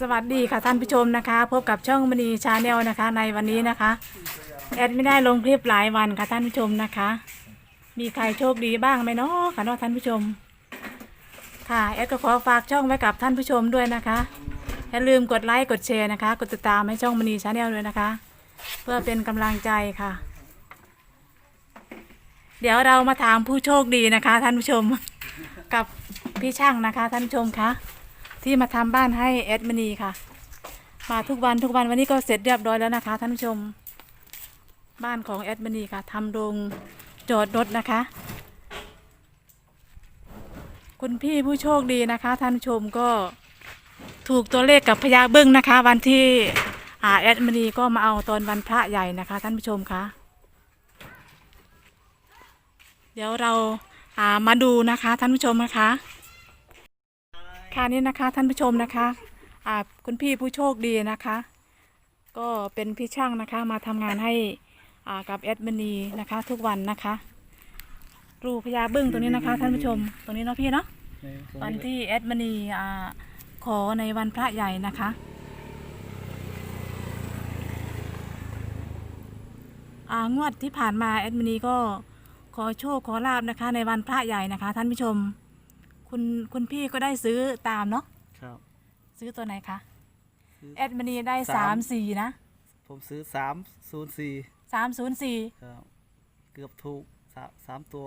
สวัสดีค่ะท่านผู้ชมนะคะ พบกับช่องมณีชาแนลนะคะ ในวันนี้นะคะแอดไม่ได้ลงคลิปหลายวันค่ะท่านผู้ชมนะคะ มีใครโชคดีบ้างไหมเนาะค่ะเนาะท่านผู้ชม ค่ะแอดก็ขอฝากช่องไว้กับท่านผู้ชมด้วยนะคะอย่าลืมกดไลค์กดแชร์นะคะ กดติดตามให้ช่องมณีชาแนลด้วยนะคะ เพื่อเป็นกำลังใจค่ะ เดี๋ยวเรามาถามผู้โชคดีนะคะ ท่านผู้ชมกับพี่ช่างนะคะ ท่านผู้ชมคะ ที่มาทำบ้านให้แอดมินีค่ะ มาทุกวันทุกวันวันนี้ก็เสร็จเรียบร้อยแล้วนะคะ ท่านผู้ชม บ้านของแอดมินีค่ะทำโรงจอดรถนะคะ คุณพี่ผู้โชคดีนะคะ ท่านผู้ชมก็ถูกตัวเลขกับพญาบึ้งนะคะ วันที่อาแอดมินีก็มาเอาตอนวันพระใหญ่นะคะ ท่านผู้ชมคะเดี๋ยวเราอ่ามาดูนะคะ ท่านผู้ชมนะคะ ค่ะนี่นะคะท่านผู้ชมนะคะอ่าคุณพี่ผู้โชคดีนะคะ ก็เป็นพี่ช่างนะคะมาทำงานให้อ่ากับแอดมินีนะคะ ทุกวันนะคะรูพญาบึ้งตรงนี้นะคะ ท่านผู้ชมตรงนี้เนาะพี่เนาะวันที่แอดมินีอ่าขอในวันพระใหญ่นะคะอ่างวดที่ผ่านมาแอดมินีก็ขอโชคขอลาบนะคะ ในวันพระใหญ่นะคะ ท่านผู้ชม คุณคุณพี่ก็ได้ซื้อตามเนาะครับ ซื้อตัวไหนคะซื้อ แอดมินีได้สาสาม มสี่นะผมซื้อสามศูนย์สี่สามศูนย์สี่ครับเกือบถูกสามสามตัว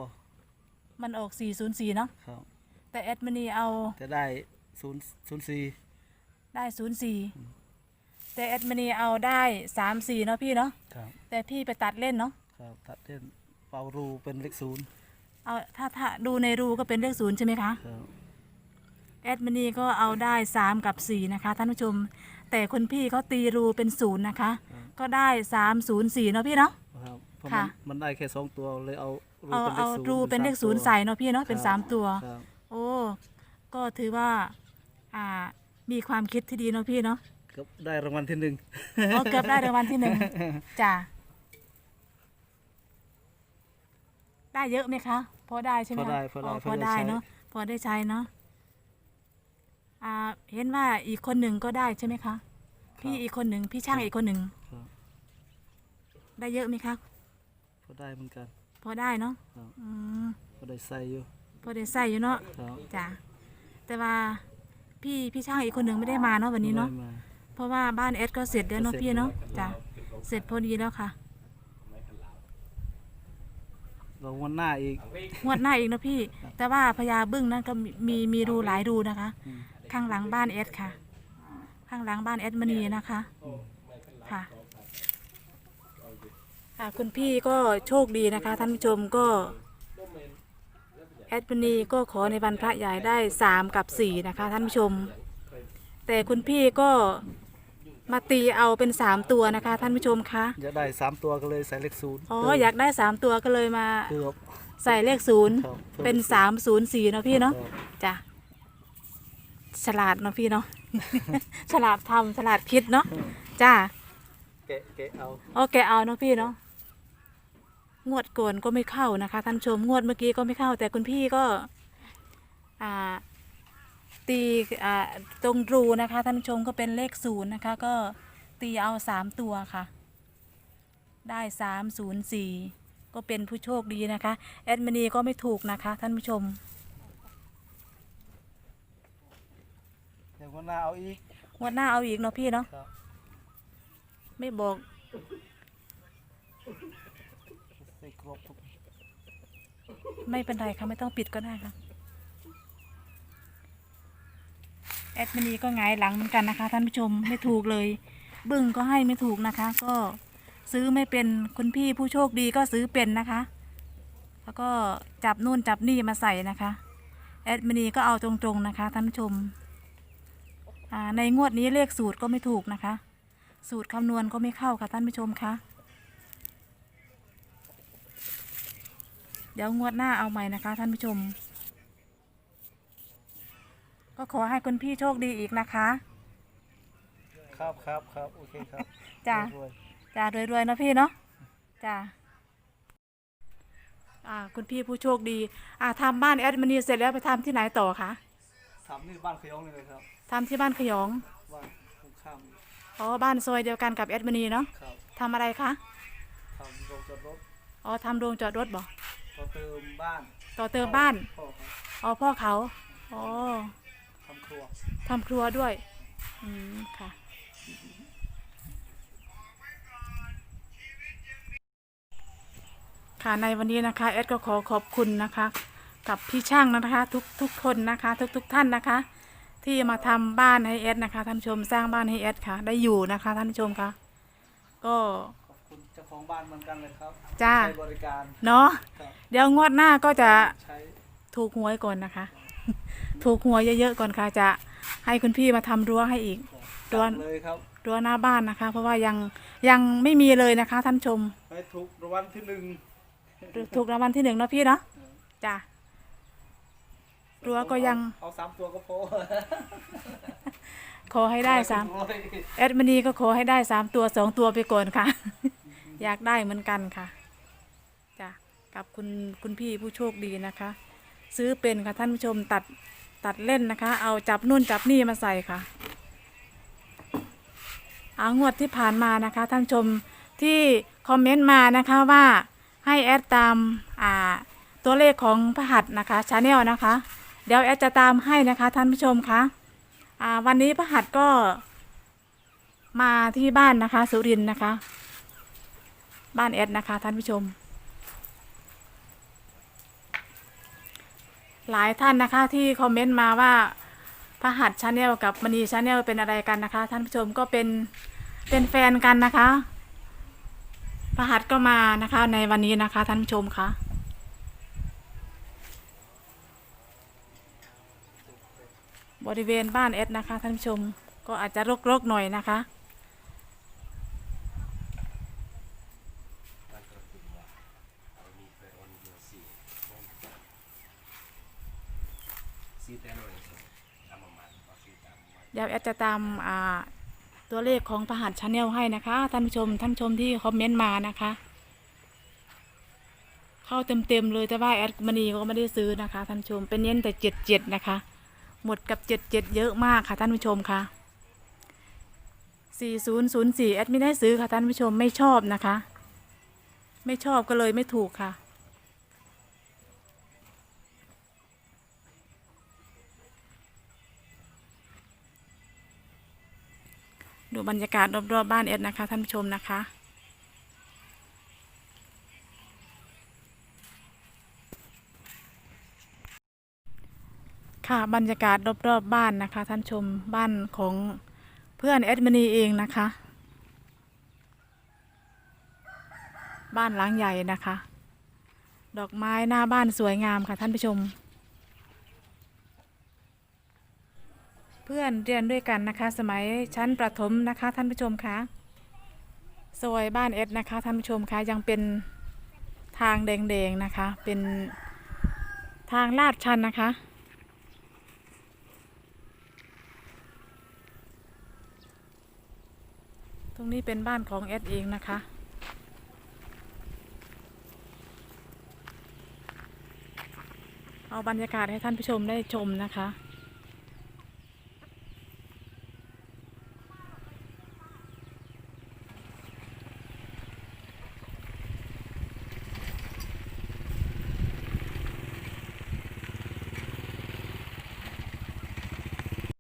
มันออกสี่ศูนย์สี่เนาะครับ แต่แอดมินีเอาจะได้ศูนย์ศูนย์สี่ได้ศูนย์สี่แต่แอดมินีเอาได้สามสี่เนาะพี่เนาะครับแต่พี่ไปตัดเล่นเนาะครับตัดเล่นเป่ารูเป็นเลขศูนย์ เอาถ้าถ้าดูในรูก็เป็นเลขศูนย์ใช่ไหมคะครับแอดมินีก็เอาได้สามกับสี่นะคะท่านผู้ชม แต่คุณพี่เขาตีรูเป็นศูนย์นะคะ ก็ได้สามศูนย์สี่เนาะพี่เนาะ ครับเพราะค่ะมันมันได้แค่สองตัวเลยเอารูเอาเป็นเลเอาขศูนย์รูเป็นเลขศูนย์สามตัวใส่เนาะพี่เนาะเป็นครับสามตัว ครับโอ้ ก็ถือว่า อ่า มีความคิดที่ดีเนาะพี่เนาะเกือบได้รางวัลที่หนึ่ง โอ้เกือบได้รางวัลที่หนึ่งจ้ะได้เยอะไหมคะ พอได้ใช่ไหมพอคะได้พอได้พอได้เนาะพอได้ใช้เนาะอ่าเห็นว่าอีกคนหนึ่งก็ได้ใช่ไหมคะ พี่อีกคนหนึ่งพี่ช่างอีกคนหนึ่งครับได้เยอะไหมคะพอได้เหมือนกัน พอได้เนาะครับ อืมพอได้ใส่อยู่พอได้ใส่อยู่เนาะครับจ้ะแต่ว่าพี่พี่ช่างอีกคนหนึ่งไม่ได้มาเนาะวันนี้เนาะได้ม เพราะว่าบ้านเอสก็เสร็จแล้วเนาะเสร็จพี่เนาะแล้วจ้ะเสร็จพอดีแล้วค่ะ รางวัลหน้าอีก งวดหน้าอีกนะพี่ แต่ว่าพญาบึ้งนั้นก็มีมีรูหลายรูนะคะ อืม ข้างหลังบ้านเอสค่ะ ข้างหลังบ้านเอสมณีนะคะค่ะค่ะ คุณพี่ก็โชคดีนะคะ ท่านผู้ชมก็แอดมณีก็ขอในวันพระใหญ่ได้สามกับสี่นะคะ ท่านผู้ชม แต่คุณพี่ก็ มาตีเอาเป็นสามตัวนะคะ ท่านผู้ชมคะอยากได้สามตัวก็เลยใส่เลขศูนย์อ๋ออยากได้สามตัวก็เลยมาเกือบใส่เลขศูนย์ครับพิ่มเป็นสามศูนย์สี่เนาะพี่เนาะครับจ้ะฉลาดเนาะพี่เนาะ ฉลาดทำฉลาดคิดเนาะจ้าแกะแกะเอาโอเคเอาเนาะพี่เนาะงวดก่อนก็ไม่เข้านะคะ ท่านผู้ชมงวดเมื่อกี้ก็ไม่เข้า แต่คุณพี่ก็ อ่า ตีอ่าตรงรูนะคะท่านผู้ชมก็เป็นเลขศูนย์นะคะ ก็ตีเอาสามตัวค่ะ ได้สามศูนย์สี่ก็เป็นผู้โชคดีนะคะ แอดมินีก็ไม่ถูกนะคะ ท่านผู้ชม เดี๋ยววันหน้าเอาอีกงวดหน้าเอาอีกเนาะพี่เนาะครับไม่บอกใส่ครบทุก ไม่เป็นไรค่ะไม่ต้องปิดก็ได้ค่ะ แอดมินีก็หงายหลังเหมือนกันนะคะ ท่านผู้ชมไม่ถูกเลย บึ้งก็ให้ไม่ถูกนะคะ ก็ซื้อไม่เป็นคุณพี่ผู้โชคดีก็ซื้อเป็นนะคะ แล้วก็จับนู่นจับนี่มาใส่นะคะแอดมินีก็เอาตรงๆนะคะท่านผู้ชมในงวดนี้เลขสูตรก็ไม่ถูกนะคะ สูตรคำนวณก็ไม่เข้าค่ะท่านผู้ชมคะเดี๋ยวงวดหน้าเอาใหม่นะคะท่านผู้ชม ก็ขอให้คุณพี่โชคดีอีกนะคะ ครับครับครับโอเคครับจ้ะ รวยจ้ารวยๆนะพี่เนาะจ้าอ่าคุณพี่ผู้โชคดีอ่าทำบ้านแอดมินีเสร็จแล้วไปทำที่ไหนต่อคะทำนี่บ้านขยองเลยครับทำที่บ้านขยองบ้านข้ามอ๋อบ้านซอยเดียวกันกับแอดมินีเนาะครับทำอะไรคะทำโรงจอดรถอ๋อทำโรงจอดรถบ่ต่อเติมบ้านต่อเติมบ้านพ่อครับอ๋อพ่อเขาอ๋อทำค รัวทำครัวด้วย อืม ค่ะ ค่ะในวันนี้นะคะเอดก็ขอขอบคุณนะคะ กับพี่ช่างนะคะ ทุกทุกคนนะคะ ทุกทุกท่านนะคะ ที่มาทำบ้านให้เอดนะคะท่านผู้ชมสร้างบ้านให้เอดค่ะ ได้อยู่นะคะท่านผู้ชมค่ะ ก็ขอบคุณเจ้าของบ้านเหมือนกันเลยครับจ้าใช้บริการเนาะครับเดี๋ยวงวดหน้าก็จะใช้ ถูกหวยก่อนนะคะ ถูกหวยเยอะๆก่อนค่ะจะให้คุณพี่มาทำรั้วให้อีกจัดวนดเลยครับรั้วหน้าบ้านนะคะ เพราะว่ายังยังไม่มีเลยนะคะท่านผู้ชม ให้ถูกรางวัลที่หนึ่งถูกรางวัลที่หนึ่งเนาะพี่เนาะจ้ะรั้วก็ยังเอาสามตัวก็พอขอให้ได้สามร้อยแอดมินีก็ขอให้ได้สามตัวสองตัวไปก่อนค่ะ อยากได้เหมือนกันค่ะจ้ะกับคุณคุณพี่ผู้โชคดีนะคะ ซื้อเป็นค่ะท่านผู้ชมตัด ตัดเล่นนะคะ เอาจับนู่นจับนี่มาใส่ค่ะอางวดที่ผ่านมานะคะท่านชมที่คอมเมนต์มานะคะว่าให้แอดตามอ่าตัวเลขของพระหัตนะคะชาแนลนะคะ เดี๋ยวแอดจะตามให้นะคะท่านผู้ชมคะอ่าวันนี้พระหัตก็มาที่บ้านนะคะ สุรินนะคะ บ้านแอดนะคะท่านผู้ชม หลายท่านนะคะที่คอมเมนต์มาว่าพระหัตชาแนลกับมณีชาแนลเป็นอะไรกันนะคะ ท่านผู้ชมก็เป็นเป็นแฟนกันนะคะพระหัตก็มานะคะ ในวันนี้นะคะ ท่านผู้ชมคะบริเวณบ้านเอสนะคะ ท่านผู้ชมก็อาจจะรกๆหน่อยนะคะ เดี๋ยวแอดจะตามตัวเลขของพระหัตชาแนลให้นะคะ ท่านผู้ชมท่านชมที่คอมเมนต์มานะคะ เข้าเต็มๆเลยแต่ว่าแอดมณีก็ไม่ได้ซื้อนะคะ ท่านผู้ชมเป็นเน้นแต่เจ็ดเจ็ดนะคะ หมดกับเจ็ดเจ็ดเยอะมากค่ะท่านผู้ชมค่ะสี่ศูนย์ศูนย์สี่แอดไม่ได้ซื้อค่ะท่านผู้ชมไม่ชอบนะคะ ไม่ชอบก็เลยไม่ถูกค่ะ ดูบรรยากาศรอบๆบ้านเอ็ดนะคะท่านผู้ชมนะคะค่ะบรรยากาศรอบๆบ้านนะคะ ท่านผู้ชมบ้านของเพื่อนเอ็ดมินีเองนะคะ บ้านหลังใหญ่นะคะ ดอกไม้หน้าบ้านสวยงามค่ะท่านผู้ชม พื่อนเรียนด้วยกันนะคะ สมัยชั้นประถมนะคะท่านผู้ชมคะซอยบ้านเอสนะคะท่านผู้ชมคะยังเป็นทางแดงๆนะคะ เป็นทางลาดชันนะคะตรงนี้เป็นบ้านของเอสเองนะคะ เอาบรรยากาศให้ท่านผู้ชมได้ชมนะคะ